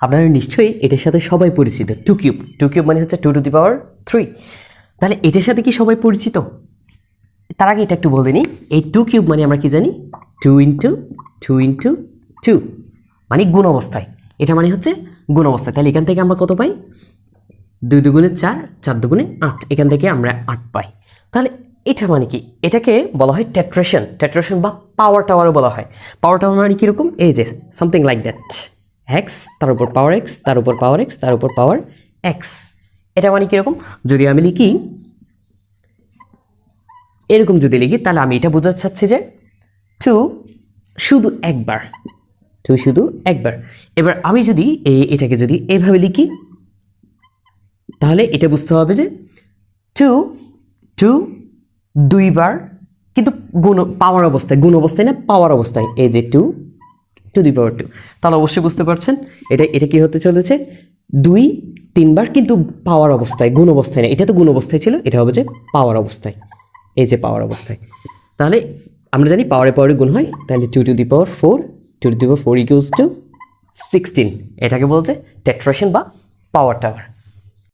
আপনারা নিশ্চয়ই এটার সাথে সবাই পরিচিত। টু কিউব টু কিউব মানে হচ্ছে two to the power three তাহলে এটার সাথে কি সবাই পরিচিত? তার আগে এটা একটু বলে নিই। এই টু কিউব মানে আমরা কি জানি? Two into two into two মানে গুণ অবস্থায়। এটা মানে হচ্ছে গুণ অবস্থায়। তাহলে এখান থেকে আমরা কত পাই? দুই দুগুণে চার চার দুগুণে আট। এখান থেকে আমরা আট পাই। তাহলে এটা মানে কি? এটাকে বলা হয় টেট্রেশন টেট্রেশন বা পাওয়ার টাওয়ারও বলা হয়। পাওয়ার টাওয়ার মানে কীরকম এই যে সামথিং লাইক দ্যাট এক্স তার উপর পাওয়ার এক্স তার উপর পাওয়ার এক্স তার উপর পাওয়ার এক্স এটা মানে কীরকম? যদি আমি লিখি, এরকম যদি লিখি, তাহলে আমি এটা বোঝাতে চাচ্ছি যে টু শুধু একবার টু শুধু একবার। এবার আমি যদি এই এটাকে যদি এভাবে লিখি, তাহলে এটা বুঝতে হবে যে টু টু দুইবার কিন্তু গুণ পাওয়ার অবস্থায়, গুণ অবস্থায় না পাওয়ার অবস্থায়। এই যে two to the power two তাহলে অবশ্যই বুঝতে পারছেন, এটা এটা কি হতে চলেছে? দুই, তিনবার কিন্তু পাওয়ার অবস্থায়, গুণ অবস্থায় না এটা তো গুণ অবস্থায় ছিল, এটা হবে যে পাওয়ার অবস্থায়। এই যে পাওয়ার অবস্থায়। তাহলে আমরা জানি পাওয়ারে পাওয়ারে গুণ হয়, তাহলে two to the power four two to the power four equals two sixteen এটাকে বলছে টেট্রেশন বা পাওয়ার টাওয়ার